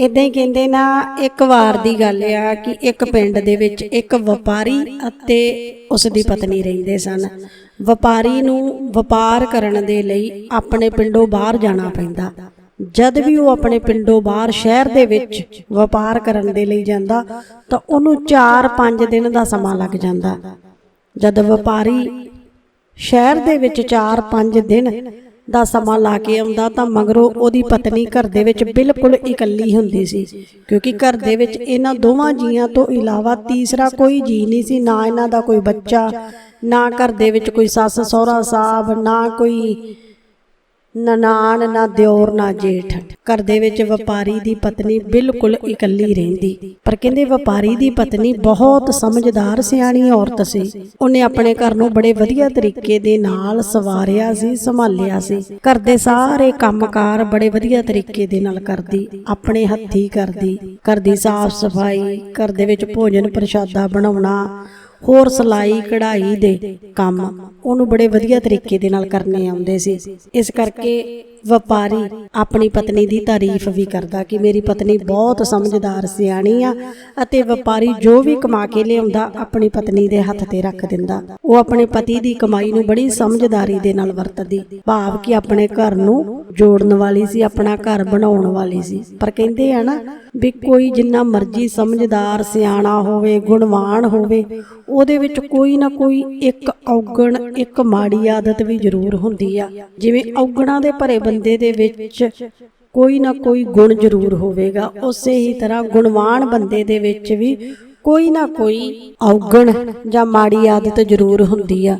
ਇਦਾਂ ਹੀ ਕਹਿੰਦੇ ਨਾ, ਇੱਕ ਵਾਰ ਦੀ ਗੱਲ ਆ ਕਿ ਇੱਕ ਪਿੰਡ ਦੇ ਵਿੱਚ ਇੱਕ ਵਪਾਰੀ ਅਤੇ ਉਸ ਦੀ ਪਤਨੀ ਰਹਿੰਦੇ ਸਨ। ਵਪਾਰੀ ਨੂੰ ਵਪਾਰ ਕਰਨ ਦੇ ਲਈ ਆਪਣੇ ਪਿੰਡੋਂ ਬਾਹਰ ਜਾਣਾ ਪੈਂਦਾ। ਜਦ ਵੀ ਉਹ ਆਪਣੇ ਪਿੰਡੋਂ ਬਾਹਰ ਸ਼ਹਿਰ ਦੇ ਵਿੱਚ ਵਪਾਰ ਕਰਨ ਦੇ ਲਈ ਜਾਂਦਾ, ਤਾਂ ਉਹਨੂੰ 4-5 ਦਿਨ ਦਾ ਸਮਾਂ ਲੱਗ ਜਾਂਦਾ। ਜਦ ਵਪਾਰੀ ਸ਼ਹਿਰ ਦੇ ਵਿੱਚ 4-5 ਦਿਨ ਦਾ ਸਮਾਂ ਲਾ ਕੇ ਆਉਂਦਾ ਤਾਂ ਮਗਰੋਂ ਉਹਦੀ ਪਤਨੀ ਘਰ ਦੇ ਵਿੱਚ ਬਿਲਕੁਲ ਇਕੱਲੀ ਹੁੰਦੀ ਸੀ, ਕਿਉਂਕਿ ਘਰ ਦੇ ਵਿੱਚ ਇਹਨਾਂ ਦੋਵਾਂ ਜੀਆਂ ਤੋਂ ਇਲਾਵਾ ਤੀਸਰਾ ਕੋਈ ਜੀ ਨਹੀਂ ਸੀ, ਨਾ ਇਹਨਾਂ ਦਾ ਕੋਈ ਬੱਚਾ, ਨਾ ਘਰ ਦੇ ਵਿੱਚ ਕੋਈ ਸੱਸ, ਸਹੁਰਾ, ਸਾਹਿਬ, ਨਾ ਕੋਈ ਨਨਾਣ ਨਾ ਦਿਓਰ ਨਾ ਜੇਠ। ਘਰ ਦੇ ਵਿੱਚ ਵਪਾਰੀ ਦੀ ਪਤਨੀ ਬਿਲਕੁਲ ਇਕੱਲੀ ਰਹਿੰਦੀ। ਪਰ ਕਹਿੰਦੇ ਵਪਾਰੀ ਦੀ ਪਤਨੀ ਬਹੁਤ ਸਮਝਦਾਰ ਸਿਆਣੀ ਔਰਤ ਸੀ। ਉਹਨੇ ਆਪਣੇ ਘਰ ਨੂੰ ਬੜੇ ਵਧੀਆ ਤਰੀਕੇ ਦੇ ਨਾਲ ਸਵਾਰਿਆ ਸੀ, ਸੰਭਾਲਿਆ ਸੀ। ਘਰ ਦੇ ਸਾਰੇ ਕੰਮਕਾਰ ਬੜੇ ਵਧੀਆ ਤਰੀਕੇ ਦੇ ਨਾਲ ਕਰਦੀ, ਆਪਣੇ ਹੱਥੀ ਕਰਦੀ। ਘਰ ਦੀ ਸਾਫ਼ ਸਫ਼ਾਈ, ਘਰ ਦੇ ਵਿੱਚ ਭੋਜਨ ਪ੍ਰਸ਼ਾਦਾ ਬਣਾਉਣਾ ਹੋਰ ਸਲਾਈ, ਕਢਾਈ ਦੇ ਕੰਮ। ਉਹਨੂੰ ਬੜੇ ਵਧੀਆ ਤਰੀਕੇ ਦੇ ਨਾਲ ਕਰਨੇ ਆਉਂਦੇ ਸੀ। ਇਸ ਕਰਕੇ ਵਪਾਰੀ ਆਪਣੀ ਪਤਨੀ ਦੀ ਤਾਰੀਫ ਵੀ ਕਰਦਾ ਕਿ ਮੇਰੀ ਪਤਨੀ ਬਹੁਤ ਸਮਝਦਾਰ, ਸਿਆਣੀ ਆ ਅਤੇ ਵਪਾਰੀ ਜੋ ਵੀ ਕਮਾ ਕੇ ਲਿਆਉਂਦਾ ਆਪਣੀ ਪਤਨੀ ਦੇ ਹੱਥ ਤੇ ਰੱਖ ਦਿੰਦਾ। ਉਹ ਆਪਣੇ ਪਤੀ ਦੀ ਕਮਾਈ ਨੂੰ ਬੜੀ ਸਮਝਦਾਰੀ ਦੇ ਨਾਲ ਵਰਤਦੀ। ਭਾਵ ਕਿ ਆਪਣੇ ਘਰ ਨੂੰ ਜੋੜਨ ਵਾਲੀ ਸੀ, ਆਪਣਾ ਘਰ ਬਣਾਉਣ ਵਾਲੀ ਸੀ। ਪਰ ਕਹਿੰਦੇ ਆ ਨਾ ਵੀ ਕੋਈ ਜਿੰਨਾ ਮਰਜ਼ੀ ਸਮਝਦਾਰ, ਸਿਆਣਾ ਹੋਵੇ, ਗੁਣਵਾਨ ਹੋਵੇ, ਉਹਦੇ ਵਿੱਚ ਕੋਈ ਨਾ ਕੋਈ ਇੱਕ ਔਗਣ, ਇੱਕ ਮਾੜੀ ਆਦਤ ਵੀ ਜ਼ਰੂਰ ਹੁੰਦੀ ਆ। ਜਿਵੇਂ ਔਗਣਾਂ ਦੇ ਭਰੇ ਬੰਦੇ ਦੇ ਵਿੱਚ ਕੋਈ ਨਾ ਕੋਈ ਗੁਣ ਜ਼ਰੂਰ ਹੋਵੇਗਾ। ਉਸੇ ਹੀ ਤਰ੍ਹਾਂ ਗੁਣਵਾਨ ਬੰਦੇ ਦੇ ਵਿੱਚ ਵੀ ਕੋਈ ਨਾ ਕੋਈ ਔਗਣ ਜਾਂ ਮਾੜੀ ਆਦਤ ਜ਼ਰੂਰ ਹੁੰਦੀ ਆ।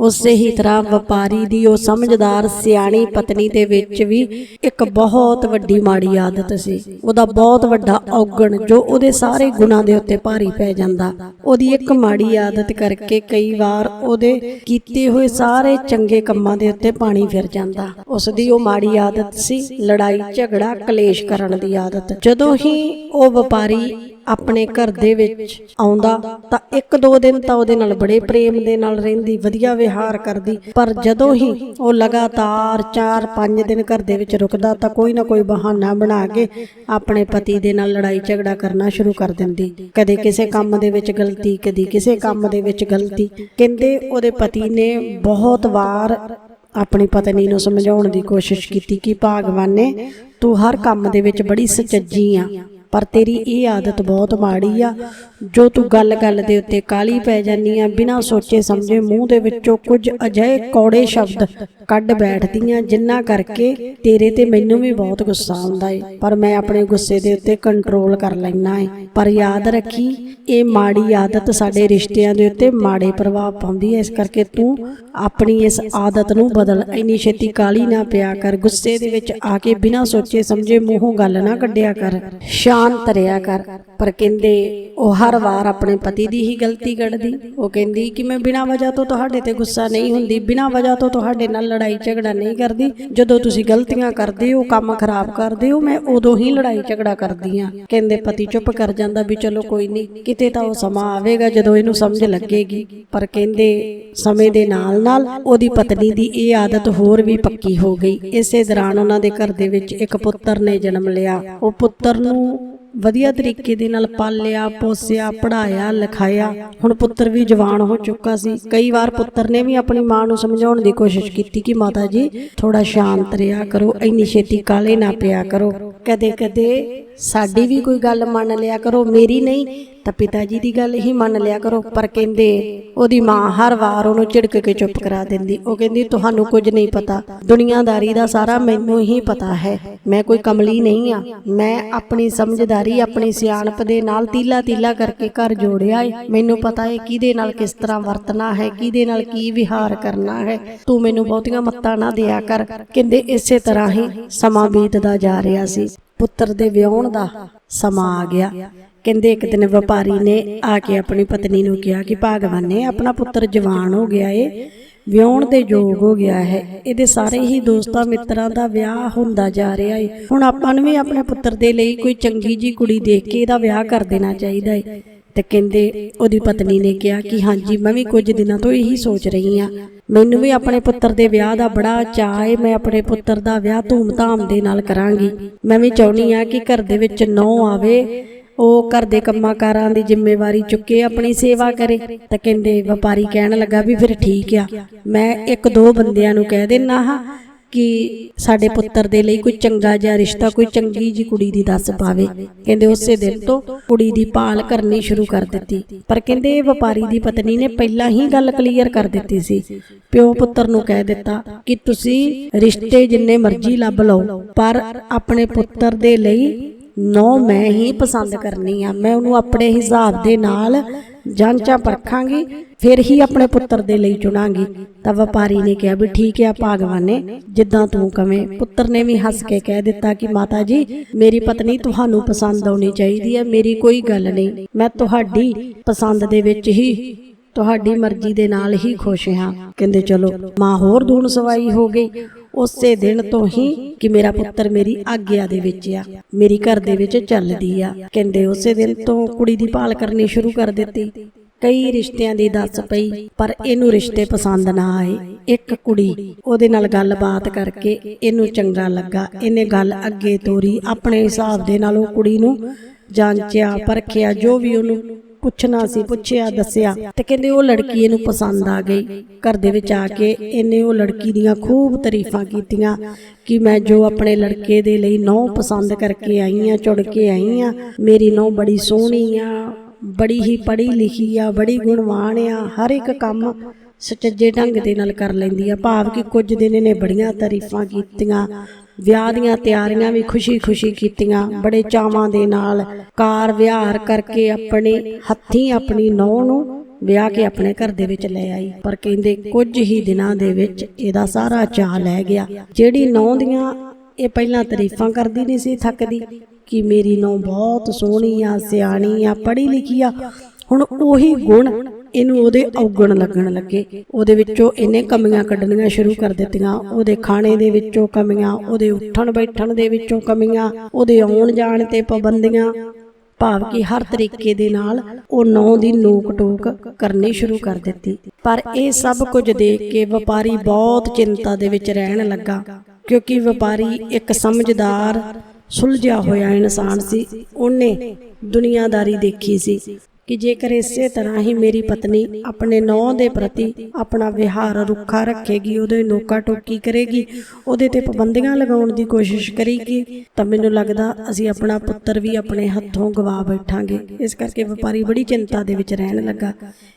ਉਸੇ ਹੀ ਤਰ੍ਹਾਂ ਵਪਾਰੀ ਦੀ ਉਹ ਸਮਝਦਾਰ ਸਿਆਣੀ ਪਤਨੀ ਦੇ ਵਿੱਚ ਵੀ ਇੱਕ ਬਹੁਤ ਵੱਡੀ ਮਾੜੀ ਆਦਤ ਸੀ। ਉਹਦਾ ਬਹੁਤ ਵੱਡਾ ਔਗਣ ਜੋ ਉਹਦੇ ਸਾਰੇ ਗੁਣਾਂ ਦੇ ਉੱਤੇ ਭਾਰੀ ਪੈ ਜਾਂਦਾ। ਉਹਦੀ ਇੱਕ ਮਾੜੀ ਆਦਤ ਕਰਕੇ ਕਈ ਵਾਰ ਉਹਦੇ ਕੀਤੇ ਹੋਏ ਸਾਰੇ ਚੰਗੇ ਕੰਮਾਂ ਦੇ ਉੱਤੇ ਪਾਣੀ ਫਿਰ ਜਾਂਦਾ। ਉਸ ਦੀ ਉਹ ਮਾੜੀ ਆਦਤ ਸੀ ਲੜਾਈ, ਝਗੜਾ, ਕਲੇਸ਼ ਕਰਨ ਦੀ ਆਦਤ। ਜਦੋਂ ਹੀ ਉਹ ਵਪਾਰੀ ਆਪਣੇ ਘਰ ਦੇ ਵਿੱਚ ਆਉਂਦਾ ਤਾਂ ਇੱਕ ਦੋ ਦਿਨ ਤਾਂ ਉਹਦੇ ਨਾਲ ਬੜੇ ਪ੍ਰੇਮ ਦੇ ਨਾਲ ਰਹਿੰਦੀ, ਵਧੀਆ ਵਿਹਾਰ ਕਰਦੀ। ਪਰ ਜਦੋਂ ਹੀ ਉਹ ਲਗਾਤਾਰ 4-5 ਦਿਨ ਘਰ ਦੇ ਵਿੱਚ ਰੁਕਦਾ ਤਾਂ ਕੋਈ ਨਾ ਕੋਈ ਬਹਾਨਾ ਬਣਾ ਕੇ ਆਪਣੇ ਪਤੀ ਦੇ ਨਾਲ ਲੜਾਈ ਝਗੜਾ ਕਰਨਾ ਸ਼ੁਰੂ ਕਰ ਦਿੰਦੀ। ਕਦੇ ਕਿਸੇ ਕੰਮ ਦੇ ਵਿੱਚ ਗਲਤੀ, ਕਦੀ ਕਿਸੇ ਕੰਮ ਦੇ ਵਿੱਚ ਗਲਤੀ। ਕਹਿੰਦੇ ਉਹਦੇ ਪਤੀ ਨੇ ਬਹੁਤ ਵਾਰ ਆਪਣੀ ਪਤਨੀ ਨੂੰ ਸਮਝਾਉਣ ਦੀ ਕੋਸ਼ਿਸ਼ ਕੀਤੀ ਕਿ, ਭਾਗਵਾਨੇ, ਤੂੰ ਹਰ ਕੰਮ ਦੇ ਵਿੱਚ ਬੜੀ ਸਚੱਜੀ ਆ। ਪਰ ਤੇਰੀ ਇਹ ਆਦਤ ਬਹੁਤ ਮਾੜੀ ਆ। ਜੋ ਤੂੰ ਗੱਲ-ਗੱਲ ਦੇ ਉੱਤੇ ਕਾਲੀ ਪੈ ਜਾਨੀ ਆ ਬਿਨਾਂ ਸੋਚੇ ਸਮਝੇ ਮੂੰਹ ਦੇ ਵਿੱਚੋਂ ਕੁਝ ਅਜਿਹੇ ਕੌੜੇ ਸ਼ਬਦ ਕੱਢ ਬੈਠਦੀਆਂ ਜਿੰਨਾ ਕਰਕੇ ਤੇਰੇ ਤੇ ਮੈਨੂੰ ਵੀ ਬਹੁਤ ਗੁੱਸਾ ਆਉਂਦਾ ਏ। ਪਰ ਮੈਂ ਆਪਣੇ ਗੁੱਸੇ ਦੇ ਉੱਤੇ ਕੰਟਰੋਲ ਕਰ ਲੈਣਾ ਏ। ਪਰ ਯਾਦ ਰੱਖੀ ਇਹ ਮਾੜੀ ਆਦਤ ਸਾਡੇ ਰਿਸ਼ਤਿਆਂ ਦੇ ਉੱਤੇ ਮਾੜੇ ਪ੍ਰਭਾਵ ਪਾਉਂਦੀ ਹੈ ਇਸ ਕਰਕੇ ਤੂੰ ਆਪਣੀ ਇਸ ਆਦਤ ਨੂੰ ਬਦਲ। ਇੰਨੀ ਛੇਤੀ ਕਾਲੀ ਨਾ ਪਿਆ ਕਰ। ਗੁੱਸੇ ਦੇ ਵਿੱਚ ਆ ਕੇ ਬਿਨਾਂ ਸੋਚੇ ਸਮਝੇ ਮੂੰਹੋਂ ਗੱਲ ਨਾ ਕੱਢਿਆ ਕਰ ਸ਼ਾਂਤ ਰਿਹਾ ਕਰ। ਪਰ ਕਹਿੰਦੇ, ਉਹ ਹਰ ਵਾਰ ਆਪਣੇ ਪਤੀ ਦੀ ਹੀ ਗਲਤੀ ਕੱਢਦੀ। ਉਹ ਕਹਿੰਦੀ ਕਿ ਮੈਂ ਬਿਨਾਂ ਵਜ੍ਹਾ ਤੋਂ ਤੁਹਾਡੇ ਤੇ ਗੁੱਸਾ ਨਹੀਂ ਹੁੰਦੀ, ਬਿਨਾਂ ਵਜ੍ਹਾ ਤੋਂ ਤੁਹਾਡੇ ਨਾਲ ਲੜਾਈ ਝਗੜਾ ਨਹੀਂ ਕਰਦੀ। ਜਦੋਂ ਤੁਸੀਂ ਗਲਤੀਆਂ ਕਰਦੇ ਹੋ, ਕੰਮ ਖਰਾਬ ਕਰਦੇ ਹੋ, ਮੈਂ ਉਦੋਂ ਹੀ ਲੜਾਈ ਝਗੜਾ ਕਰਦੀ ਆ ਕਹਿੰਦੇ, ਪਤੀ ਚੁੱਪ ਕਰ ਜਾਂਦਾ ਵੀ ਚਲੋ ਕੋਈ ਨਹੀਂ, ਕਿਤੇ ਤਾਂ ਉਹ ਸਮਾਂ ਆਵੇਗਾ ਜਦੋਂ ਇਹਨੂੰ ਸਮਝ ਲੱਗੇਗੀ। ਪਰ ਕਹਿੰਦੇ, ਸਮੇਂ ਦੇ ਨਾਲ ਨਾਲ ਉਹਦੀ ਪਤਨੀ ਦੀ ਇਹ ਆਦਤ ਹੋਰ ਵੀ ਪੱਕੀ ਹੋ ਗਈ। ਇਸੇ ਦੌਰਾਨ ਉਹਨਾਂ ਦੇ ਘਰ ਦੇ ਵਿੱਚ ਇੱਕ ਪੁੱਤਰ ਨੇ ਜਨਮ ਲਿਆ। ਉਹ ਪੁੱਤਰ ਨੂੰ ਵਧੀਆ ਤਰੀਕੇ ਦੇ ਨਾਲ ਪਾਲਿਆ, ਪੋਸਿਆ ਪੜਾਇਆ ਲਿਖਾਇਆ। ਹੁਣ ਪੁੱਤਰ ਵੀ ਜਵਾਨ ਹੋ ਚੁੱਕਾ ਸੀ। ਕਈ ਵਾਰ ਪੁੱਤਰ ਨੇ ਵੀ ਆਪਣੀ ਮਾਂ ਨੂੰ ਸਮਝਾਉਣ ਦੀ ਕੋਸ਼ਿਸ਼ ਕੀਤੀ ਕਿ ਮਾਤਾ ਜੀ ਥੋੜਾ ਸ਼ਾਂਤ ਰਿਹਾ ਕਰੋ, ਇੰਨੀ ਛੇਤੀ ਕਾਲੇ ਨਾ ਪਿਆ ਕਰੋ। ਕਦੇ ਕਦੇ ਸਾਡੀ ਵੀ ਕੋਈ ਗੱਲ ਮੰਨ ਲਿਆ ਕਰੋ, ਮੇਰੀ ਨਹੀਂ ਤਾਂ ਪਿਤਾ ਜੀ ਦੀ ਗੱਲ ਹੀ ਮੰਨ ਲਿਆ ਕਰੋ, ਪਰ ਕਹਿੰਦੇ ਉਹਦੀ ਮਾਂ ਹਰ ਵਾਰ ਉਹਨੂੰ ਝਿੜਕ ਕੇ ਚੁੱਪ ਕਰਾ ਦਿੰਦੀ। ਉਹ ਕਹਿੰਦੀ, ਤੁਹਾਨੂੰ ਕੁਝ ਨਹੀਂ ਪਤਾ। ਦੁਨੀਆਦਾਰੀ ਦਾ ਸਾਰਾ ਮੈਨੂੰ ਹੀ ਪਤਾ ਹੈ। ਮੈਂ ਕੋਈ ਕਮਲੀ ਨਹੀਂ ਆ। ਮੈਂ ਆਪਣੀ ਸਮਝਦਾਰੀ, ਆਪਣੀ ਸਿਆਣਪ ਦੇ ਨਾਲ ਤੀਲਾ ਤੀਲਾ ਕਰਕੇ ਘਰ ਜੋੜਿਆ ਏ। ਮੈਨੂੰ ਪਤਾ ਹੈ ਕਿਹਦੇ ਨਾਲ ਕਿਸ ਤਰ੍ਹਾਂ ਵਰਤਣਾ ਹੈ, ਕਿਹਦੇ ਨਾਲ ਕੀ ਵਿਹਾਰ ਕਰਨਾ ਹੈ। ਤੂੰ ਮੈਨੂੰ ਬਹੁਤੀਆਂ ਮੱਤਾਂ ਨਾ ਦਿਆ ਕਰ। ਕਹਿੰਦੇ, ਇਸੇ ਤਰ੍ਹਾਂ ਹੀ ਸਮਾਂ ਬੀਤਦਾ ਜਾ ਰਿਹਾ ਸੀ। ਪੁੱਤਰ ਦੇ ਵਿਆਹਣ ਦਾ ਸਮਾਂ ਆ ਗਿਆ। ਕਹਿੰਦੇ ਇੱਕ ਦਿਨ ਵਪਾਰੀ ਨੇ ਆ ਕੇ ਆਪਣੀ ਪਤਨੀ ਨੂੰ ਕਿਹਾ ਕਿ ਭਾਗਵਾਨੇ ਆਪਣਾ ਪੁੱਤਰ ਜਵਾਨ ਹੋ ਗਿਆ ਏ, ਵਿਆਹਣ ਦੇ ਯੋਗ ਹੋ ਗਿਆ ਹੈ। ਇਹਦੇ ਸਾਰੇ ਹੀ ਦੋਸਤਾਂ ਮਿੱਤਰਾਂ ਦਾ ਵਿਆਹ ਹੁੰਦਾ ਜਾ ਰਿਹਾ ਏ। ਹੁਣ ਆਪਾਂ ਨੂੰ ਵੀ ਆਪਣੇ ਪੁੱਤਰ ਦੇ ਲਈ ਕੋਈ ਚੰਗੀ ਜੀ ਕੁੜੀ ਦੇਖ ਕੇ ਇਹਦਾ ਵਿਆਹ ਕਰ ਦੇਣਾ ਚਾਹੀਦਾ ਏ। ਤੇ ਕਹਿੰਦੇ ਉਹਦੀ ਪਤਨੀ ਨੇ ਕਿਹਾ ਕਿ ਹਾਂਜੀ, ਮੈਂ ਵੀ ਕੁਝ ਦਿਨਾਂ ਤੋਂ ਇਹੀ ਸੋਚ ਰਹੀ ਆ ਮੈਨੂੰ ਵੀ ਆਪਣੇ ਪੁੱਤਰ ਦੇ ਵਿਆਹ ਦਾ ਬੜਾ ਚਾਅ ਹੈ ਮੈਂ ਆਪਣੇ ਪੁੱਤਰ ਦਾ ਵਿਆਹ ਧੂਮ-ਧਾਮ ਦੇ ਨਾਲ ਕਰਾਂਗੀ। ਮੈਂ ਵੀ ਚਾਹੁੰਦੀ ਆ ਕਿ ਘਰ ਦੇ ਵਿੱਚ ਨੌ ਆਵੇ ਉਹ ਘਰ ਦੇ ਕੰਮਾਂ ਕਾਰਾਂ ਦੀ ਜ਼ਿੰਮੇਵਾਰੀ ਚੁੱਕੇ, ਆਪਣੀ ਸੇਵਾ ਕਰੇ। ਤਾਂ ਕਹਿੰਦੇ, ਵਪਾਰੀ ਕਹਿਣ ਲੱਗਾ ਵੀ ਫਿਰ ਠੀਕ ਆ। ਮੈਂ ਇੱਕ ਦੋ ਬੰਦਿਆਂ ਨੂੰ ਕਹਿ ਦੇਣਾ ਹਾਂ ਕਿ ਸਾਡੇ ਪੁੱਤਰ ਦੇ ਲਈ ਕੋਈ ਚੰਗਾ ਜਿਹਾ ਰਿਸ਼ਤਾ, ਕੋਈ ਚੰਗੀ ਜੀ ਕੁੜੀ ਦੀ ਦੱਸ ਪਾਵੇ। ਕਹਿੰਦੇ, ਉਸੇ ਦਿਨ ਤੋਂ ਕੁੜੀ ਦੀ ਭਾਲ ਕਰਨੀ ਸ਼ੁਰੂ ਕਰ ਦਿੱਤੀ। ਪਰ ਕਹਿੰਦੇ ਵਪਾਰੀ ਦੀ ਪਤਨੀ ਨੇ ਪਹਿਲਾਂ ਹੀ ਗੱਲ ਕਲੀਅਰ ਕਰ ਦਿੱਤੀ ਸੀ। ਪਿਓ ਪੁੱਤਰ ਨੂੰ ਕਹਿ ਦਿੱਤਾ ਕਿ ਤੁਸੀਂ ਰਿਸ਼ਤੇ ਜਿੰਨੇ ਮਰਜ਼ੀ ਲੱਭ ਲਓ, ਪਰ ਆਪਣੇ ਪੁੱਤਰ ਦੇ ਲਈ ਨੋ ਮੈਂ ਹੀ ਪਸੰਦ ਕਰਨੀ ਆ। ਮੈਂ ਉਹਨੂੰ ਆਪਣੇ ਹਿਸਾਬ ਦੇ ਨਾਲ ਜਾਂਚਾਂ ਪਰਖਾਂਗੀ, ਫਿਰ ਹੀ ਆਪਣੇ ਪੁੱਤਰ ਦੇ ਲਈ ਚੁਣਾਂਗੀ। ਤਾਂ ਵਪਾਰੀ ਨੇ ਕਿਹਾ ਵੀ ਠੀਕ ਹੈ ਭਾਗਵਾਨੇ, ਜਿੱਦਾਂ ਤੂੰ ਕਵੇਂ। ਪੁੱਤਰ ਨੇ ਵੀ ਹੱਸ ਕੇ ਕਹਿ ਦਿੱਤਾ ਕਿ ਮਾਤਾ ਜੀ, ਮੇਰੀ ਪਤਨੀ ਤੁਹਾਨੂੰ ਪਸੰਦ ਆਉਣੀ ਚਾਹੀਦੀ ਹੈ ਮੇਰੀ ਕੋਈ ਗੱਲ ਨਹੀਂ। ਮੈਂ ਤੁਹਾਡੀ ਪਸੰਦ ਦੇ ਵਿੱਚ ਹੀ ਤੁਹਾਡੀ ਮਰਜ਼ੀ ਦੇ ਨਾਲ ਹੀ ਖੁਸ਼ ਹਾਂ। ਕਹਿੰਦੇ ਚਲੋ ਮਾਂ ਹੋਰ ਦੂਣ ਸਵਾਈ ਹੋ ਗਈ। ਉਸੇ ਦਿਨ ਤੋਂ ਹੀ ਕਿ ਮੇਰਾ ਪੁੱਤਰ ਮੇਰੀ ਆਗਿਆ ਦੇ ਵਿੱਚ ਆ। ਮੇਰੀ ਘਰ ਦੇ ਵਿੱਚ ਚੱਲਦੀ ਆ। ਕਹਿੰਦੇ ਉਸੇ ਦਿਨ ਤੋਂ ਕੁੜੀ ਦੀ ਭਾਲ ਕਰਨੀ ਸ਼ੁਰੂ ਕਰ ਦਿੱਤੀ। ਕਈ ਰਿਸ਼ਤਿਆਂ ਦੀ ਦੱਸ ਪਈ ਪਰ ਇਹਨੂੰ ਰਿਸ਼ਤੇ ਪਸੰਦ ਨਾ ਆਏ। ਇੱਕ ਕੁੜੀ ਉਹਦੇ ਨਾਲ ਗੱਲਬਾਤ ਕਰਕੇ ਇਹਨੂੰ ਚੰਗਾ ਲੱਗਾ। ਇਹਨੇ ਗੱਲ ਅੱਗੇ ਤੋਰੀ ਆਪਣੇ ਹਿਸਾਬ ਦੇ ਨਾਲ ਉਹ ਕੁੜੀ ਨੂੰ ਜਾਂਚਿਆ ਪਰਖਿਆ ਜੋ ਵੀ ਉਹਨੂੰ ਪੁੱਛਣਾ ਸੀ, ਪੁੱਛਿਆ, ਦੱਸਿਆ। ਤੇ ਕਹਿੰਦੇ ਉਹ ਲੜਕੀ ਇਹਨੂੰ ਪਸੰਦ ਆ ਗਈ। ਘਰ ਦੇ ਵਿੱਚ ਆ ਕੇ ਇਹਨੇ ਉਹ ਲੜਕੀ ਦੀਆਂ ਖੂਬ ਤਾਰੀਫਾਂ ਕੀਤੀਆਂ ਕਿ ਮੈਂ ਜੋ ਆਪਣੇ ਲੜਕੇ ਦੇ ਲਈ ਨੌ ਪਸੰਦ ਕਰਕੇ ਆਈ ਆ ਚੁੜ ਕੇ ਆਈ ਆ, ਮੇਰੀ ਨੌ ਬੜੀ ਸੋਹਣੀ ਆ, ਬੜੀ ਹੀ ਪੜ੍ਹੀ ਲਿਖੀ ਆ, ਬੜੀ ਗੁਣਵਾਨ ਆ, ਹਰ ਇੱਕ ਕੰਮ ਸੁਚੱਜੇ ਢੰਗ ਦੇ ਨਾਲ ਕਰ ਲੈਂਦੀ ਆ। ਭਾਵ ਕਿ ਕੁਝ ਦਿਨ ਇਹਨੇ ਬੜੀਆਂ ਤਾਰੀਫਾਂ ਕੀਤੀਆਂ ਵਿਆਹ ਦੀਆਂ ਤਿਆਰੀਆਂ ਵੀ ਖੁਸ਼ੀ-ਖੁਸ਼ੀ ਕੀਤੀਆਂ, ਬੜੇ ਚਾਵਾਂ ਦੇ ਨਾਲ ਕਾਰ ਵਿਹਾਰ ਕਰਕੇ ਆਪਣੇ ਹੱਥੀਂ ਆਪਣੀ ਨੌਂ ਨੂੰ ਵਿਆਹ ਕੇ ਆਪਣੇ ਘਰ ਦੇ ਵਿੱਚ ਲੈ ਆਈ। ਪਰ ਕਹਿੰਦੇ ਕੁਝ ਹੀ ਦਿਨਾਂ ਦੇ ਵਿੱਚ ਇਹਦਾ ਸਾਰਾ ਚਾਹ ਲੈ ਗਿਆ। ਜਿਹੜੀ ਨੌਂ ਦੀਆਂ ਇਹ ਪਹਿਲਾਂ ਤਾਰੀਫਾਂ ਕਰਦੀ ਨਹੀਂ ਸੀ ਥੱਕਦੀ ਕਿ ਮੇਰੀ ਨੌਂ ਬਹੁਤ ਸੋਹਣੀ ਆ, ਸਿਆਣੀ ਆ, ਪੜ੍ਹੀ ਲਿਖੀ ਆ, ਹੁਣ ਉਹੀ ਗੁਣ ਇਹਨੂੰ ਉਹਦੇ ਔਗਣ ਲੱਗਣ ਲੱਗੇ। ਉਹਦੇ ਵਿੱਚੋਂ ਇਹਨੇ ਕਮੀਆਂ ਕੱਢਣੀਆਂ ਸ਼ੁਰੂ ਕਰ ਦਿੱਤੀਆਂ। ਉਹਦੇ ਖਾਣੇ ਦੇ ਵਿੱਚੋਂ ਕਮੀਆਂ, ਉਹਦੇ ਉੱਠਣ ਬੈਠਣ ਦੇ ਵਿੱਚੋਂ ਕਮੀਆਂ, ਉਹਦੇ ਆਉਣ ਜਾਣ ਤੇ ਪਾਬੰਦੀਆਂ। ਭਾਵ ਕਿ ਹਰ ਤਰੀਕੇ ਦੇ ਨਾਲ ਉਹ ਨੌ ਦੀ ਨੋਕ ਟੋਕ ਕਰਨੀ ਸ਼ੁਰੂ ਕਰ ਦਿੱਤੀ। ਪਰ ਇਹ ਸਭ ਕੁਝ ਦੇਖ ਕੇ ਵਪਾਰੀ ਬਹੁਤ ਚਿੰਤਾ ਦੇ ਵਿੱਚ ਰਹਿਣ ਲੱਗਾ। ਕਿਉਂਕਿ ਵਪਾਰੀ ਇੱਕ ਸਮਝਦਾਰ, ਸੁਲਝਿਆ ਹੋਇਆ ਇਨਸਾਨ ਸੀ। ਉਹਨੇ ਦੁਨੀਆਦਾਰੀ ਦੇਖੀ ਸੀ। ਕਿ ਜੇਕਰ ਇਸੇ ਤਰ੍ਹਾਂ ਹੀ ਮੇਰੀ ਪਤਨੀ ਆਪਣੇ ਨੌ ਦੇ ਪ੍ਰਤੀ ਆਪਣਾ ਵਿਹਾਰ ਰੁੱਖਾ ਰੱਖੇਗੀ, ਉਹਦੇ ਨੋਕਾ ਟੋਕੀ ਕਰੇਗੀ, ਉਹਦੇ ਤੇ ਪਾਬੰਦੀਆਂ ਲਗਾਉਣ ਦੀ ਕੋਸ਼ਿਸ਼ ਕਰੇਗੀ, ਤਾਂ ਮੈਨੂੰ ਲੱਗਦਾ ਅਸੀਂ ਆਪਣਾ ਪੁੱਤਰ ਵੀ ਆਪਣੇ ਹੱਥੋਂ ਗਵਾ ਬੈਠਾਂਗੇ। ਇਸ ਕਰਕੇ ਵਪਾਰੀ ਬੜੀ ਚਿੰਤਾ ਦੇ ਵਿੱਚ ਰਹਿਣ ਲੱਗਾ।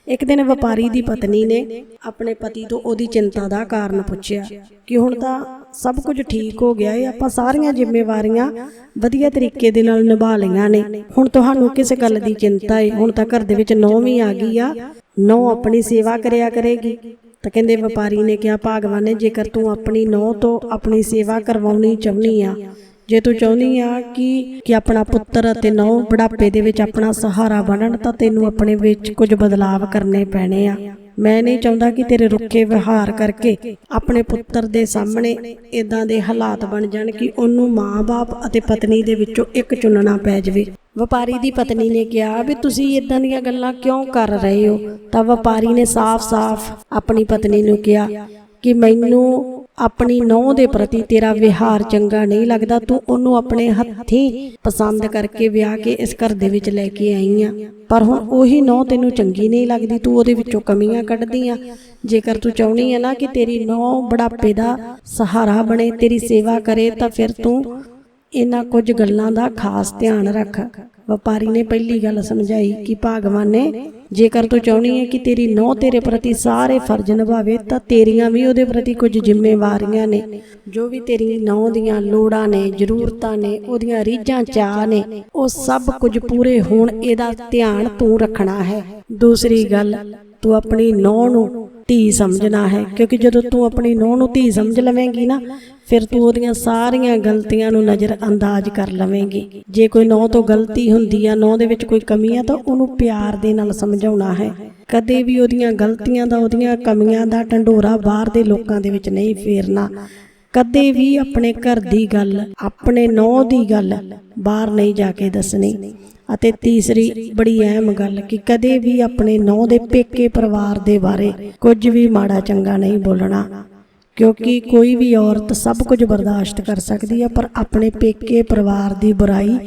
ਇੱਕ ਦਿਨ ਵਪਾਰੀ ਦੀ ਪਤਨੀ ਨੇ ਆਪਣੇ ਪਤੀ ਤੋਂ ਉਹਦੀ ਚਿੰਤਾ ਦਾ ਕਾਰਨ ਪੁੱਛਿਆ ਕਿ ਹੁਣ ਤਾਂ ਸਭ ਕੁਝ ਠੀਕ ਹੋ ਗਿਆ ਏ, ਆਪਾਂ ਸਾਰੀਆਂ ਜ਼ਿੰਮੇਵਾਰੀਆਂ ਵਧੀਆ ਤਰੀਕੇ ਦੇ ਨਾਲ ਨਿਭਾ ਲਈਆਂ ਨੇ। ਹੁਣ ਤੁਹਾਨੂੰ ਕਿਸ ਗੱਲ ਦੀ ਚਿੰਤਾ ਏ, ਹੁਣ ਤਾਂ ਘਰ ਦੇ ਵਿੱਚ ਨੌ ਵੀ ਆ ਗਈ ਆ, ਨੌ ਆਪਣੀ ਸੇਵਾ ਕਰਿਆ ਕਰੇਗੀ। ਤਾਂ ਕਹਿੰਦੇ ਵਪਾਰੀ ਨੇ ਕਿਹਾ, ਭਾਗਵਾਨ ਨੇ ਜੇਕਰ ਤੂੰ ਆਪਣੀ ਨੌ ਤੋਂ ਆਪਣੀ ਸੇਵਾ ਕਰਵਾਉਣੀ ਚਾਹੁੰਦੀ ਆ ਜੇ ਤੂੰ ਚਾਹੁੰਦੀ ਆ ਕਿ ਕਿ ਆਪਣਾ ਪੁੱਤਰ ਅਤੇ ਨੌ ਬੁਢਾਪੇ ਦੇ ਵਿੱਚ ਆਪਣਾ ਸਹਾਰਾ ਬਣਨ, ਤਾਂ ਤੈਨੂੰ ਆਪਣੇ ਵਿੱਚ ਕੁਝ ਬਦਲਾਵ ਕਰਨੇ ਪੈਣੇ ਆ। ਮੈਂ ਨਹੀਂ ਚਾਹੁੰਦਾ ਕਿ ਤੇਰੇ ਰੁੱਖੇ ਵਿਹਾਰ ਕਰਕੇ ਆਪਣੇ ਪੁੱਤਰ ਦੇ ਸਾਹਮਣੇ ਇਦਾਂ ਦੇ ਹਾਲਾਤ ਬਣ ਜਾਣ ਕਿ ਉਹਨੂੰ ਮਾਂ-ਬਾਪ ਅਤੇ ਪਤਨੀ ਦੇ ਵਿੱਚੋਂ ਇੱਕ ਚੁਣਨਾ ਪੈ ਜਾਵੇ। ਵਪਾਰੀ ਦੀ ਪਤਨੀ ਨੇ ਕਿਹਾ ਵੀ ਤੁਸੀਂ ਇਦਾਂ ਦੀਆਂ ਗੱਲਾਂ ਕਿਉਂ ਕਰ ਰਹੇ ਹੋ? ਤਾਂ ਵਪਾਰੀ ਨੇ ਸਾਫ਼-ਸਾਫ਼ ਆਪਣੀ ਪਤਨੀ ਨੂੰ ਕਿਹਾ ਕਿ ਮੈਨੂੰ ਆਪਣੀ ਨੌਂ ਦੇ ਪ੍ਰਤੀ ਤੇਰਾ ਵਿਹਾਰ ਚੰਗਾ ਨਹੀਂ ਲੱਗਦਾ ਤੂੰ ਉਹਨੂੰ ਆਪਣੇ ਹੱਥੀਂ ਪਸੰਦ ਕਰਕੇ ਵਿਆਹ ਕੇ ਇਸ ਘਰ ਦੇ ਵਿੱਚ ਲੈ ਕੇ ਆਈ ਆ ਪਰ ਹੁਣ ਉਹੀ ਨੌਂ ਤੈਨੂੰ ਚੰਗੀ ਨਹੀਂ ਲੱਗਦੀ ਤੂੰ ਉਹਦੇ ਵਿੱਚੋਂ ਕਮੀਆਂ ਕੱਢਦੀ ਆ ਜੇਕਰ ਤੂੰ ਚਾਹੁੰਦੀ ਆ ਨਾ ਕਿ ਤੇਰੀ ਨੌਂ ਬੁਢਾਪੇ ਦਾ ਸਹਾਰਾ ਬਣੇ ਤੇਰੀ ਸੇਵਾ ਕਰੇ ਤਾਂ ਫਿਰ ਤੂੰ ਇਹਨਾਂ ਕੁਝ ਗੱਲਾਂ ਦਾ ਖਾਸ ਧਿਆਨ ਰੱਖ। ਵਪਾਰੀ ਨੇ ਪਹਿਲੀ ਗੱਲ ਸਮਝਾਈ ਕਿ ਭਾਗਵਾਨ ਨੇ, ਜੇਕਰ ਤੂੰ ਚਾਹੁੰਦੀ ਹੈ ਕਿ ਤੇਰੀ ਨੌ ਤੇਰੇ ਪ੍ਰਤੀ ਸਾਰੇ ਫਰਜ਼ ਨਿਭਾਵੇ, ਤਾਂ ਤੇਰੀਆਂ ਵੀ ਉਹਦੇ ਪ੍ਰਤੀ ਕੁਝ ਜ਼ਿੰਮੇਵਾਰੀਆਂ ਨੇ। ਜੋ ਵੀ ਤੇਰੀ ਨੌ ਦੀਆਂ ਲੋੜਾਂ ਨੇ, ਜ਼ਰੂਰਤਾਂ ਨੇ, ਉਹਦੀਆਂ ਰੀਝਾਂ ਚਾਹ ਨੇ, ਉਹ ਸਭ ਕੁਝ ਪੂਰੇ ਹੋਣ, ਇਹਦਾ ਧਿਆਨ ਤੂੰ ਰੱਖਣਾ ਹੈ। ਦੂਸਰੀ ਗੱਲ, ਤੂੰ ਆਪਣੀ ਨੌ ਨੂੰ ਧੀ ਸਮਝਣਾ ਹੈ, ਕਿਉਂਕਿ ਜਦੋਂ ਤੂੰ ਆਪਣੀ ਨੌ ਨੂੰ ਧੀ ਸਮਝ ਲਵੇਂਗੀ ਨਾ, ਫਿਰ ਤੂੰ ਉਹਦੀਆਂ ਸਾਰੀਆਂ ਗਲਤੀਆਂ ਨੂੰ ਨਜ਼ਰ ਅੰਦਾਜ਼ ਕਰ ਲਵੇਂਗੀ। ਜੇ ਕੋਈ ਨੌ ਤੋਂ ਗਲਤੀ ਹੁੰਦੀ ਆ ਨੌ ਦੇ ਵਿੱਚ ਕੋਈ ਕਮੀ ਆ, ਤਾਂ ਉਹਨੂੰ ਪਿਆਰ ਦੇ ਨਾਲ ਸਮਝਾਉਣਾ ਹੈ। ਕਦੇ ਵੀ ਉਹਦੀਆਂ ਗਲਤੀਆਂ ਦਾ, ਉਹਦੀਆਂ ਕਮੀਆਂ ਦਾ ਢੰਡੋਰਾ ਬਾਹਰ ਦੇ ਲੋਕਾਂ ਦੇ ਵਿੱਚ ਨਹੀਂ ਫੇਰਨਾ। ਕਦੇ ਵੀ ਆਪਣੇ ਘਰ ਦੀ ਗੱਲ, ਆਪਣੇ ਨੌ ਦੀ ਗੱਲ ਬਾਹਰ ਨਹੀਂ ਜਾ ਕੇ ਦੱਸਣੀ। ਅਤੇ ਤੀਸਰੀ ਬੜੀ ਅਹਿਮ ਗੱਲ ਕਿ ਕਦੇ ਵੀ ਆਪਣੇ ਨੌ ਦੇ ਪੇਕੇ ਪਰਿਵਾਰ ਦੇ ਬਾਰੇ ਕੁਝ ਵੀ ਮਾੜਾ ਚੰਗਾ ਨਹੀਂ ਬੋਲਣਾ। ਕਿਉਂਕਿ ਕੋਈ ਵੀ ਔਰਤ ਸਭ ਕੁਝ ਬਰਦਾਸ਼ਤ ਕਰ ਸਕਦੀ ਹੈ, ਪਰ ਆਪਣੇ ਪੇਕੇ ਪਰਿਵਾਰ ਦੀ ਬੁਰਾਈ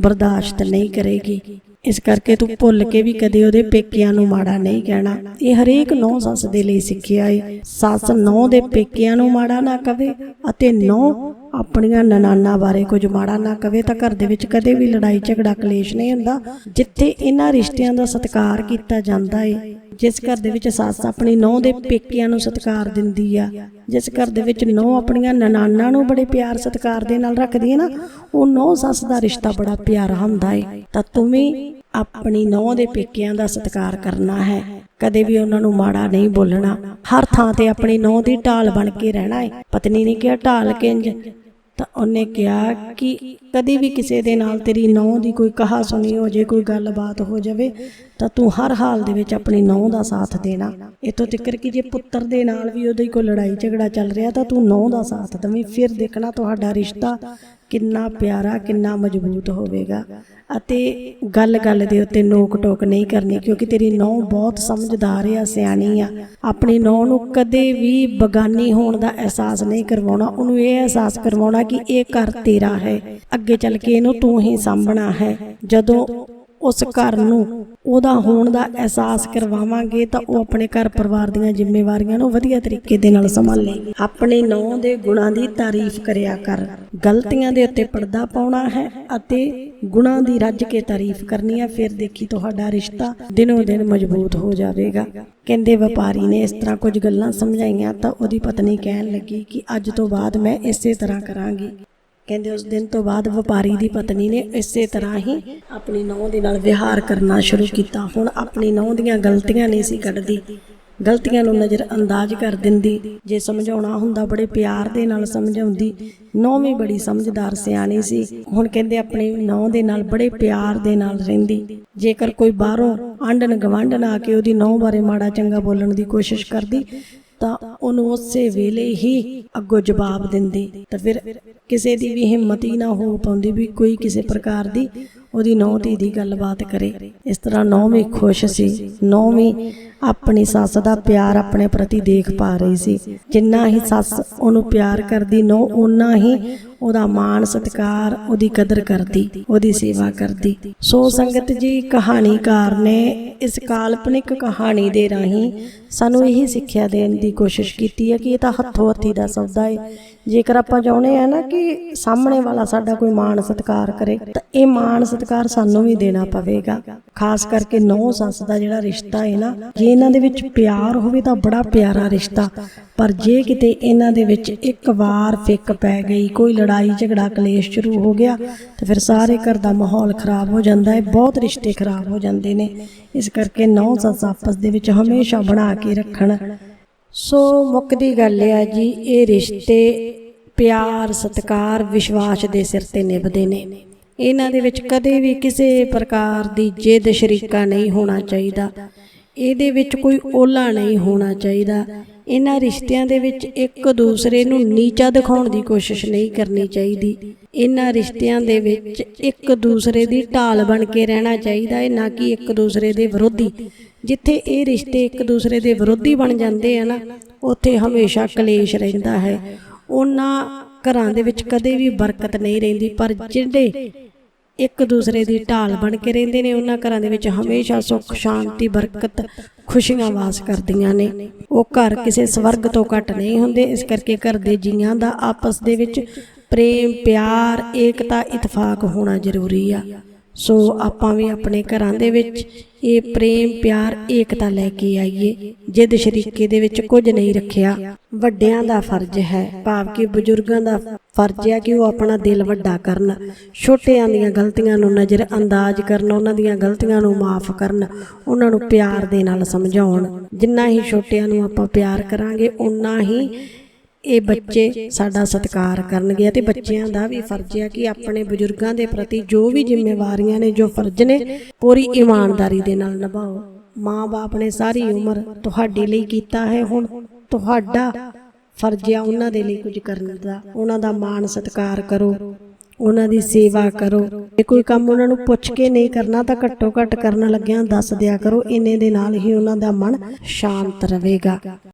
ਬਰਦਾਸ਼ਤ ਨਹੀਂ ਕਰੇਗੀ। ਇਸ ਕਰਕੇ ਤੂੰ ਭੁੱਲ ਕੇ ਵੀ ਕਦੇ ਉਹਦੇ ਪੇਕਿਆਂ ਨੂੰ ਮਾੜਾ ਨਹੀਂ ਕਹਿਣਾ। ਇਹ ਹਰੇਕ ਨੌ ਸੱਸ ਦੇ ਲਈ ਸਿੱਖਿਆ ਏ। ਸੱਸ ਨੌ ਦੇ ਪੇਕਿਆਂ ਨੂੰ ਮਾੜਾ ਨਾ ਕਵੇ ਅਤੇ ਨੌ ਆਪਣੀਆਂ ਨਨਾਨਾ ਬਾਰੇ ਕੁਝ ਮਾੜਾ ਨਾ ਕਵੇ ਤਾਂ ਘਰ ਦੇ ਵਿੱਚ ਕਦੇ ਵੀ ਲੜਾਈ ਝਗੜਾ ਕਲੇਸ਼ ਨਹੀਂ ਹੁੰਦਾ, ਜਿੱਥੇ ਇਹਨਾਂ ਰਿਸ਼ਤਿਆਂ ਦਾ ਸਤਿਕਾਰ ਕੀਤਾ ਜਾਂਦਾ ਏ। ਜਿਸ ਘਰ ਦੇ ਵਿੱਚ ਸੱਸ ਆਪਣੀ ਨੌ ਦੇ ਪੇਕਿਆਂ ਨੂੰ ਸਤਿਕਾਰ ਦਿੰਦੀ ਆ, ਜਿਸ ਘਰ ਦੇ ਵਿੱਚ ਨੌ ਆਪਣੀਆਂ ਨਨਾਨਾ ਨੂੰ ਬੜੇ ਪਿਆਰ ਸਤਿਕਾਰ ਦੇ ਨਾਲ ਰੱਖਦੀ ਹੈ ਨਾ, ਉਹ ਨੌ ਸੱਸ ਦਾ ਰਿਸ਼ਤਾ ਬੜਾ ਪਿਆਰਾ ਹੁੰਦਾ ਏ। ਤਾਂ ਤੂੰ ਵੀ ਆਪਣੀ ਨੌ ਦੇ ਪੇਕਿਆਂ ਦਾ ਸਤਿਕਾਰ ਕਰਨਾ ਹੈ। ਕਦੇ ਵੀ ਉਹਨਾਂ ਨੂੰ ਮਾੜਾ ਨਹੀਂ ਬੋਲਣਾ। ਹਰ ਥਾਂ ਤੇ ਆਪਣੀ ਨੌ ਦੀ ਢਾਲ ਬਣ ਕੇ ਰਹਿਣਾ ਹੈ। ਪਤਨੀ ਨੇ ਕਿਹਾ, ਢਾਲ ਕਿੰਜ? ਤਾਂ ਉਹਨੇ ਕਿਹਾ ਕਿ ਕਦੇ ਵੀ ਕਿਸੇ ਦੇ ਨਾਲ ਤੇਰੀ ਨੌ ਦੀ ਕੋਈ ਕਹਾ ਸੁਣੀ ਹੋ, ਜੇ ਕੋਈ ਗੱਲਬਾਤ ਹੋ ਜਾਵੇ, ਤਾਂ ਤੂੰ ਹਰ ਹਾਲ ਦੇ ਵਿੱਚ ਆਪਣੀ ਨੌ ਦਾ ਸਾਥ ਦੇਣਾ। ਇਤੋਂ ਤੱਕਰ ਕਿ ਜੇ ਪੁੱਤਰ ਦੇ ਨਾਲ ਵੀ ਉਹਦੇ ਕੋਈ ਲੜਾਈ ਝਗੜਾ ਚੱਲ ਰਿਹਾ, ਤਾਂ ਤੂੰ ਨੌ ਦਾ ਸਾਥ ਦੇਵੀਂ। ਫਿਰ ਦੇਖਣਾ ਤੁਹਾਡਾ ਰਿਸ਼ਤਾ ਕਿੰਨਾ ਪਿਆਰਾ, ਕਿੰਨਾ ਮਜ਼ਬੂਤ ਹੋਵੇਗਾ। ਅਤੇ ਗੱਲ-ਗੱਲ ਦੇ ਉੱਤੇ ਨੋਕ ਟੋਕ ਨਹੀਂ ਕਰਨੀ, ਕਿਉਂਕਿ ਤੇਰੀ ਨੌ ਬਹੁਤ ਸਮਝਦਾਰ ਆ, ਸਿਆਣੀ ਆ। ਆਪਣੀ ਨੌ ਨੂੰ ਕਦੇ ਵੀ ਬਗਾਨੀ ਹੋਣ ਦਾ ਅਹਿਸਾਸ ਨਹੀਂ ਕਰਵਾਉਣਾ। ਉਹਨੂੰ ਇਹ ਅਹਿਸਾਸ ਕਰਵਾਉਣਾ ਕਿ ਇਹ ਘਰ ਤੇਰਾ ਹੈ। ਅੱਗੇ ਚੱਲ ਕੇ ਇਹਨੂੰ ਤੂੰ ਹੀ ਸਾਂਭਣਾ ਹੈ। ਜਦੋਂ ਉਸ ਘਰ ਨੂੰ ਉਹਦਾ ਹੋਣ ਦਾ ਅਹਿਸਾਸ ਕਰਵਾਵਾਂਗੇ ਤਾਂ ਉਹ ਆਪਣੇ ਘਰ ਪਰਿਵਾਰ ਦੀਆਂ ਜ਼ਿੰਮੇਵਾਰੀਆਂ ਨੂੰ ਵਧੀਆ ਤਰੀਕੇ ਦੇ ਨਾਲ ਸੰਭਾਲ। ਲੇਗੀ ਆਪਣੇ ਨੌ ਦੇ ਗੁਣਾਂ ਦੀ ਤਾਰੀਫ ਕਰਿਆ ਕਰ। ਗਲਤੀਆਂ ਦੇ ਉੱਤੇ ਪਰਦਾ ਪਾਉਣਾ ਹੈ ਅਤੇ ਗੁਣਾਂ ਦੀ ਰੱਜ ਕੇ ਤਾਰੀਫ ਕਰਨੀ ਹੈ ਫਿਰ ਦੇਖੀ ਤੁਹਾਡਾ ਰਿਸ਼ਤਾ ਦਿਨੋਂ ਦਿਨ ਮਜ਼ਬੂਤ ਹੋ ਜਾਵੇਗਾ। ਕਹਿੰਦੇ ਵਪਾਰੀ ਨੇ ਇਸ ਤਰ੍ਹਾਂ ਕੁਝ ਗੱਲਾਂ ਸਮਝਾਈਆਂ ਤਾਂ ਉਹਦੀ ਪਤਨੀ ਕਹਿਣ ਲੱਗੀ ਕਿ ਅੱਜ ਤੋਂ ਬਾਅਦ ਮੈਂ ਇਸੇ ਤਰ੍ਹਾਂ ਕਰਾਂਗੀ। ਕਹਿੰਦੇ ਉਸ ਦਿਨ ਤੋਂ ਬਾਅਦ ਵਪਾਰੀ ਦੀ ਪਤਨੀ ਨੇ ਇਸੇ ਤਰ੍ਹਾਂ ਹੀ ਆਪਣੀ ਨੌਂ ਦੇ ਨਾਲ ਵਿਹਾਰ ਕਰਨਾ ਸ਼ੁਰੂ ਕੀਤਾ। ਹੁਣ ਆਪਣੀ ਨੌਂ ਦੀਆਂ ਗਲਤੀਆਂ ਨਹੀਂ ਸੀ ਕੱਢਦੀ। ਗਲਤੀਆਂ ਨੂੰ ਨਜ਼ਰ ਅੰਦਾਜ਼ ਕਰ ਦਿੰਦੀ। ਜੇ ਸਮਝਾਉਣਾ ਹੁੰਦਾ ਬੜੇ ਪਿਆਰ ਦੇ ਨਾਲ ਸਮਝਾਉਂਦੀ। ਨੌਂ ਵੀ ਬੜੀ ਸਮਝਦਾਰ ਸਿਆਣੀ ਸੀ। ਹੁਣ ਕਹਿੰਦੇ ਆਪਣੀ ਨੌਂ ਦੇ ਨਾਲ ਬੜੇ ਪਿਆਰ ਦੇ ਨਾਲ ਰਹਿੰਦੀ। ਜੇਕਰ ਕੋਈ ਬਾਹਰੋਂ ਆਂਡਨ ਗਵਾਂਢਣ ਆ ਕੇ ਉਹਦੀ ਨੌਂ ਬਾਰੇ ਮਾੜਾ ਚੰਗਾ ਬੋਲਣ ਦੀ ਕੋਸ਼ਿਸ਼ ਕਰਦੀ, ਤਾਂ ਉਹਨੂੰ ਉਸੇ ਵੇਲੇ ਹੀ ਅੱਗੋਂ ਜਵਾਬ ਦਿੰਦੀ ਤਾਂ ਫਿਰ ਕਿਸੇ ਦੀ ਵੀ ਹਿੰਮਤ ਹੀ ਨਾ ਹੋ ਪਾਉਂਦੀ ਵੀ ਕੋਈ ਕਿਸੇ ਪ੍ਰਕਾਰ ਦੀ ਉਹਦੀ ਨੌਂ ਧੀ ਦੀ ਗੱਲਬਾਤ ਕਰੇ। ਇਸ ਤਰ੍ਹਾਂ ਨੌਂ ਵੀ ਖੁਸ਼ ਸੀ। ਨੌਂ ਵੀ ਆਪਣੀ ਸੱਸ ਦਾ ਪਿਆਰ ਆਪਣੇ ਪ੍ਰਤੀ ਦੇਖ ਪਾ ਰਹੀ ਸੀ। ਜਿੰਨਾ ਹੀ ਸੱਸ ਉਹਨੂੰ ਪਿਆਰ ਕਰਦੀ, ਨੌਂ ਓਨਾ ਹੀ ਉਹਦਾ ਮਾਣ, ਸਤਿਕਾਰ ਉਹਦੀ ਕਦਰ ਕਰਦੀ, ਉਹਦੀ ਸੇਵਾ ਕਰਦੀ। ਸੋ ਸੰਗਤ ਜੀ ਕਹਾਣੀਕਾਰ ਨੇ ਇਸ ਕਾਲਪਨਿਕ ਕਹਾਣੀ ਦੇ ਰਾਹੀਂ ਸਾਨੂੰ ਇਹੀ ਸਿੱਖਿਆ ਦੇਣ ਦੀ ਕੋਸ਼ਿਸ਼ ਕੀਤੀ ਹੈ ਕਿ ਇਹ ਤਾਂ ਹੱਥੋਂ ਹੱਥੀ ਦਾ ਸੌਦਾ ਹੈ ਜੇਕਰ ਆਪਾਂ ਚਾਹੁੰਦੇ ਆ ਨਾ ਕਿ ਸਾਹਮਣੇ ਵਾਲਾ ਸਾਡਾ ਕੋਈ ਮਾਣ, ਸਤਿਕਾਰ ਕਰੇ, ਤਾਂ ਇਹ ਮਾਣ ਸਤਿਕਾਰ ਸਾਨੂੰ ਵੀ ਦੇਣਾ ਪਵੇਗਾ। ਖਾਸ ਕਰਕੇ ਨੌ ਸੱਸ ਦਾ ਜਿਹੜਾ ਰਿਸ਼ਤਾ ਹੈ ਨਾ, ਜੇ ਇਹਨਾਂ ਦੇ ਵਿੱਚ ਪਿਆਰ ਹੋਵੇ ਤਾਂ ਬੜਾ ਪਿਆਰਾ ਰਿਸ਼ਤਾ। ਪਰ ਜੇ ਕਿਤੇ ਇਹਨਾਂ ਦੇ ਵਿੱਚ ਇੱਕ ਵਾਰ ਫਿੱਕ ਪੈ ਗਈ, ਕੋਈ ਲੜਾਈ, ਝਗੜਾ, ਕਲੇਸ਼ ਸ਼ੁਰੂ ਹੋ ਗਿਆ, ਤਾਂ ਫਿਰ ਸਾਰੇ ਘਰ ਦਾ ਮਾਹੌਲ ਖਰਾਬ ਹੋ ਜਾਂਦਾ ਹੈ ਬਹੁਤ ਰਿਸ਼ਤੇ ਖਰਾਬ ਹੋ ਜਾਂਦੇ ਨੇ। ਇਸ ਕਰਕੇ ਨੌ ਸੱਸ ਆਪਸ ਦੇ ਵਿੱਚ ਹਮੇਸ਼ਾ ਬਣਾ ਕੇ ਰੱਖਣ। ਸੋ ਮੁੱਕਦੀ ਗੱਲ ਹੈ ਜੀ, ਇਹ ਰਿਸ਼ਤੇ ਪਿਆਰ, ਸਤਿਕਾਰ, ਵਿਸ਼ਵਾਸ ਦੇ ਸਿਰ ਤੇ ਨਿਭਦੇ ਨੇ। ਇਹਨਾਂ ਦੇ ਵਿੱਚ ਕਦੇ ਵੀ ਕਿਸੇ ਪ੍ਰਕਾਰ ਦੀ ਜਿੱਦ ਸ਼ਰੀਕਾ ਨਹੀਂ ਹੋਣਾ ਚਾਹੀਦਾ। ਇਹਦੇ ਵਿੱਚ ਕੋਈ ਓਲਾ ਨਹੀਂ ਹੋਣਾ ਚਾਹੀਦਾ। ਇਹਨਾਂ ਰਿਸ਼ਤਿਆਂ ਦੇ ਵਿੱਚ ਇੱਕ ਦੂਸਰੇ ਨੂੰ ਨੀਚਾ ਦਿਖਾਉਣ ਦੀ ਕੋਸ਼ਿਸ਼ ਨਹੀਂ ਕਰਨੀ ਚਾਹੀਦੀ। ਇਹਨਾਂ ਰਿਸ਼ਤਿਆਂ ਦੇ ਵਿੱਚ ਇੱਕ ਦੂਸਰੇ ਦੀ ਢਾਲ ਬਣ ਕੇ ਰਹਿਣਾ ਚਾਹੀਦਾ ਹੈ, ਨਾ ਕਿ ਇੱਕ ਦੂਸਰੇ ਦੇ ਵਿਰੋਧੀ। ਜਿੱਥੇ ਇਹ ਰਿਸ਼ਤੇ ਇੱਕ ਦੂਸਰੇ ਦੇ ਵਿਰੋਧੀ ਬਣ ਜਾਂਦੇ ਆ ਨਾ, ਉੱਥੇ ਹਮੇਸ਼ਾ ਕਲੇਸ਼ ਰਹਿੰਦਾ ਹੈ। ਉਹਨਾਂ ਘਰਾਂ ਦੇ ਵਿੱਚ ਕਦੇ ਵੀ ਬਰਕਤ ਨਹੀਂ ਰਹਿੰਦੀ, ਪਰ ਜਿਹੜੇ ਇੱਕ ਦੂਸਰੇ ਦੀ ਢਾਲ ਬਣ ਕੇ ਰਹਿੰਦੇ ਨੇ, ਉਹਨਾਂ ਘਰਾਂ ਦੇ ਵਿੱਚ ਹਮੇਸ਼ਾ ਸੁੱਖ, ਸ਼ਾਂਤੀ, ਬਰਕਤ, ਖੁਸ਼ੀਆਂ ਵਾਸ ਕਰਦੀਆਂ ਨੇ। ਉਹ ਘਰ ਕਿਸੇ ਸਵਰਗ ਤੋਂ ਘੱਟ ਨਹੀਂ ਹੁੰਦੇ, ਇਸ ਕਰਕੇ ਘਰ ਦੇ ਜੀਆਂ ਦਾ ਆਪਸ ਦੇ ਵਿੱਚ ਪ੍ਰੇਮ, ਪਿਆਰ, ਏਕਤਾ, ਇਤਫਾਕ ਹੋਣਾ ਜ਼ਰੂਰੀ ਆ। ਸੋ ਆਪਾਂ ਵੀ ਆਪਣੇ ਘਰਾਂ ਦੇ ਵਿੱਚ ਇਹ ਪ੍ਰੇਮ, ਪਿਆਰ, ਏਕਤਾ ਲੈ ਕੇ ਆਈਏ, ਜਿੱਦ ਸ਼ਰੀਕੇ ਦੇ ਵਿੱਚ ਕੁਝ ਨਹੀਂ ਰੱਖਿਆ। ਵੱਡਿਆਂ ਦਾ ਫਰਜ਼ ਹੈ, ਭਾਵ ਕਿ ਬਜ਼ੁਰਗਾਂ ਦਾ ਫਰਜ਼ ਹੈ ਕਿ ਉਹ ਆਪਣਾ ਦਿਲ ਵੱਡਾ ਕਰਨ। ਛੋਟਿਆਂ ਦੀਆਂ ਗਲਤੀਆਂ ਨੂੰ ਨਜ਼ਰ ਅੰਦਾਜ਼ ਕਰਨ, ਉਹਨਾਂ ਦੀਆਂ ਗਲਤੀਆਂ ਨੂੰ ਮਾਫ ਕਰਨ, ਉਹਨਾਂ ਨੂੰ ਪਿਆਰ ਦੇ ਨਾਲ ਸਮਝਾਉਣ। ਜਿੰਨਾ ਹੀ ਛੋਟਿਆਂ ਨੂੰ ਆਪਾਂ ਪਿਆਰ ਕਰਾਂਗੇ ਉਨਾ ਹੀ ਇਹ ਬੱਚੇ ਸਾਡਾ ਸਤਿਕਾਰ ਕਰਨਗੇ ਅਤੇ ਬੱਚਿਆਂ ਦਾ ਵੀ ਫਰਜ਼ ਹੈ ਕਿ ਆਪਣੇ ਬਜ਼ੁਰਗਾਂ ਦੇ ਪ੍ਰਤੀ ਜੋ ਵੀ ਜ਼ਿੰਮੇਵਾਰੀਆਂ ਨੇ, ਜੋ ਫਰਜ਼ ਨੇ, ਪੂਰੀ ਇਮਾਨਦਾਰੀ ਦੇ ਨਾਲ ਨਿਭਾਓ। ਮਾਂ-ਬਾਪ ਨੇ ਸਾਰੀ ਉਮਰ ਤੁਹਾਡੇ ਲਈ ਕੀਤਾ ਹੈ, ਹੁਣ ਤੁਹਾਡਾ ਫਰਜ਼ ਆ ਉਹਨਾਂ ਦੇ ਲਈ ਕੁਝ ਕਰਨ ਦਾ। ਉਹਨਾਂ ਦਾ ਮਾਣ ਸਤਿਕਾਰ ਕਰੋ, ਉਹਨਾਂ ਦੀ ਸੇਵਾ ਕਰੋ। ਜੇ ਕੋਈ ਕੰਮ ਉਹਨਾਂ ਨੂੰ ਪੁੱਛ ਕੇ ਨਹੀਂ ਕਰਨਾ ਤਾਂ ਘੱਟੋ ਘੱਟ ਕਰਨ ਲੱਗਿਆਂ ਦੱਸ ਦਿਆ ਕਰੋ। ਇੰਨੇ ਦੇ ਨਾਲ ਹੀ ਉਹਨਾਂ ਦਾ ਮਨ ਸ਼ਾਂਤ ਰਹੇਗਾ।